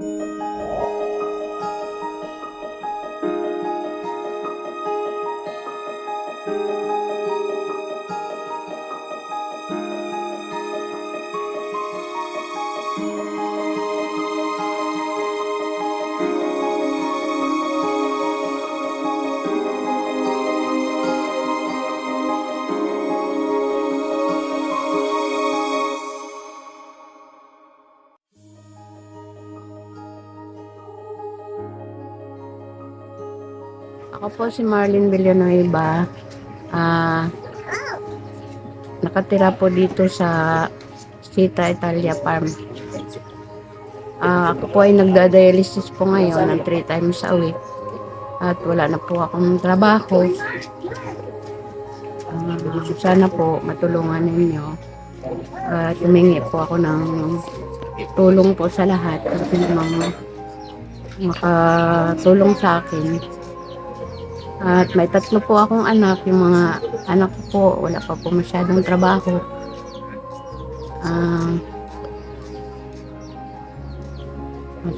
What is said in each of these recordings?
Música Ako po si Marlene Villanueva. Ah, nakatira po dito sa Sita Italia Farm. Ah, ako po ay nagda-dialysis po ngayon ng 3 times a week. At wala na po akong trabaho. Ah, sana po matulungan ninyo. At humingi po ako ng tulong po sa lahat. Kasi namang makatulong sa akin. At may tatlo po akong anak. Yung mga anak ko po, wala pa po masyadong trabaho. Ah,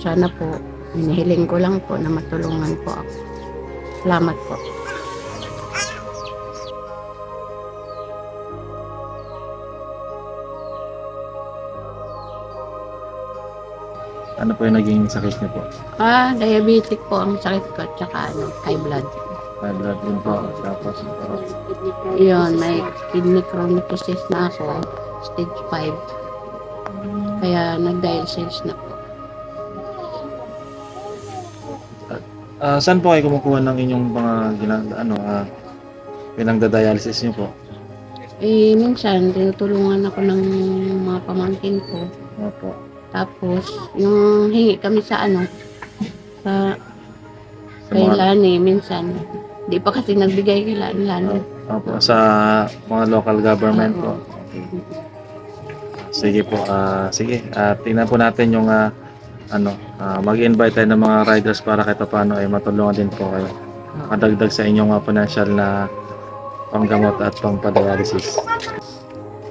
sana po, hinihiling ko lang po na matulungan po ako. Salamat po. Ano po yung naging sakit niyo po? Ah, diabetic po ang sakit ko, tsaka ano, high blood. High blood din po. Tapos, uh, Yun, may kidney chronicosis na ako, stage 5. Kaya nag-dialysis na po. ah, saan po kayo kumukuha ng inyong mga ginag ano, ah, pinagda-dialysis niyo po? Eh, minsan, tinutulungan ako ng mga pamangkin ko. Opo. Tapos, yung hingi kami sa ano, sa Sa mga, Lani, minsan. Di pa kasi nagbigay Lani. Lani. opo, sa mga local government po. Okay. Sige po, ah sige, ah tingnan po natin yung ah, ano, ah, mag-invite tayo ng mga riders para kahit paano ay matulungan din po kayo. Madagdag sa inyong ah, financial na panggamot at pangpadialysis.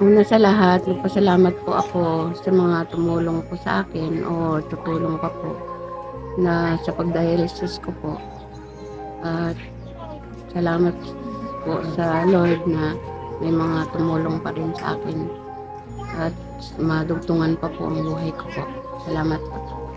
Una sa lahat, nagpasalamat po ako sa mga tumulong po sa akin o tutulong pa po na sa pagdialysis ko po. At salamat po sa Lord na may mga tumulong pa rin sa akin. At madugtungan pa po ang buhay ko po. Salamat po.